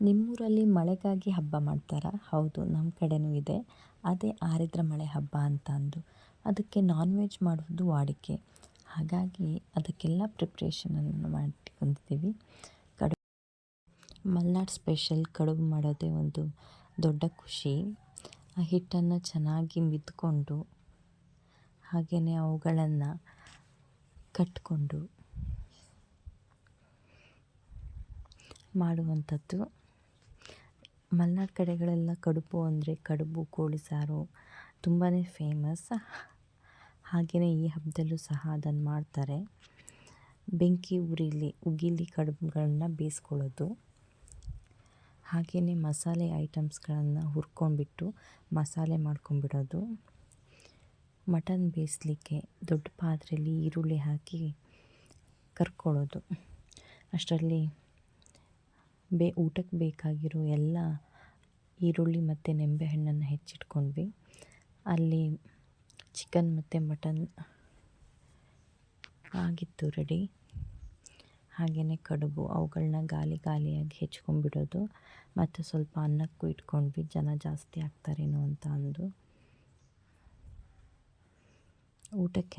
ನಿಮ್ಮೂರಲ್ಲಿ ಮಳೆಗಾಗಿ ಹಬ್ಬ ಮಾಡ್ತಾರಾ? ಹೌದು ನಮ್ಮ ಕಡೆನೂ ಇದೆ. ಅದೇ ಆರಿದ್ರ ಮಳೆ ಹಬ್ಬ ಅಂತ ಅಂದು. ಅದಕ್ಕೆ ನಾನ್ ವೆಜ್ ಮಾಡುವುದು ವಾಡಿಕೆ. ಹಾಗಾಗಿ ಅದಕ್ಕೆಲ್ಲ ಪ್ರಿಪ್ರೇಷನನ್ನು ಮಾಡ್ಕೊಂಡಿದ್ದೀವಿ. ಕಡುಬು ಮಲ್ನಾಡು ಸ್ಪೆಷಲ್ ಕಡುಬು ಮಾಡೋದೇ ಒಂದು ದೊಡ್ಡ ಖುಷಿ. ಆ ಹಿಟ್ಟನ್ನು ಚೆನ್ನಾಗಿ ಮಿದ್ಕೊಂಡು ಹಾಗೆಯೇ ಅವುಗಳನ್ನು ಕಟ್ಟಿಕೊಂಡು ಮಾಡುವಂಥದ್ದು. ಮಲೆನಾಡು ಕಡೆಗಳೆಲ್ಲ ಕಡುಬು ಅಂದರೆ ಕಡುಬು, ಕೋಳಿ ಸಾರು ತುಂಬಾ ಫೇಮಸ್ ಹಾಗೆಯೇ ಈ ಹಬ್ಬದಲ್ಲೂ ಸಹ ಅದನ್ನು ಮಾಡ್ತಾರೆ. ಬೆಂಕಿ ಉರಿಲಿ, ಉಗಿಲಿ ಕಡುಬುಗಳನ್ನ ಬೇಯಿಸ್ಕೊಳ್ಳೋದು ಹಾಗೆಯೇ ಮಸಾಲೆ ಐಟಮ್ಸ್ಗಳನ್ನು ಹುರ್ಕೊಂಡ್ಬಿಟ್ಟು ಮಸಾಲೆ ಮಾಡ್ಕೊಂಡ್ಬಿಡೋದು. ಮಟನ್ ಬೇಯಿಸ್ಲಿಕ್ಕೆ ದೊಡ್ಡ ಪಾತ್ರೆಯಲ್ಲಿ ಈರುಳ್ಳಿ ಹಾಕಿ ಕರ್ಕೊಳ್ಳೋದು. ಅಷ್ಟರಲ್ಲಿ ಬೇ ಊಟಕ್ಕೆ ಬೇಕಾಗಿರೋ ಎಲ್ಲ ಈರುಳ್ಳಿ ಮತ್ತು ನಿಂಬೆಹಣ್ಣನ್ನು ಹೆಚ್ಚಿಟ್ಕೊಂಡ್ವಿ. ಅಲ್ಲಿ ಚಿಕನ್ ಮತ್ತು ಮಟನ್ ಆಗಿತ್ತು ರೆಡಿ ಹಾಗೆಯೇ ಕಡುಬು ಅವುಗಳನ್ನ ಗಾಲಿ ಗಾಲಿಯಾಗಿ ಹೆಚ್ಕೊಂಡ್ಬಿಡೋದು. ಮತ್ತು ಸ್ವಲ್ಪ ಅನ್ನಕ್ಕೂ ಇಟ್ಕೊಂಡ್ವಿ. ಜನ ಜಾಸ್ತಿ ಆಗ್ತಾರೇನೋ ಅಂತ ಅಂದು. ಊಟಕ್ಕೆ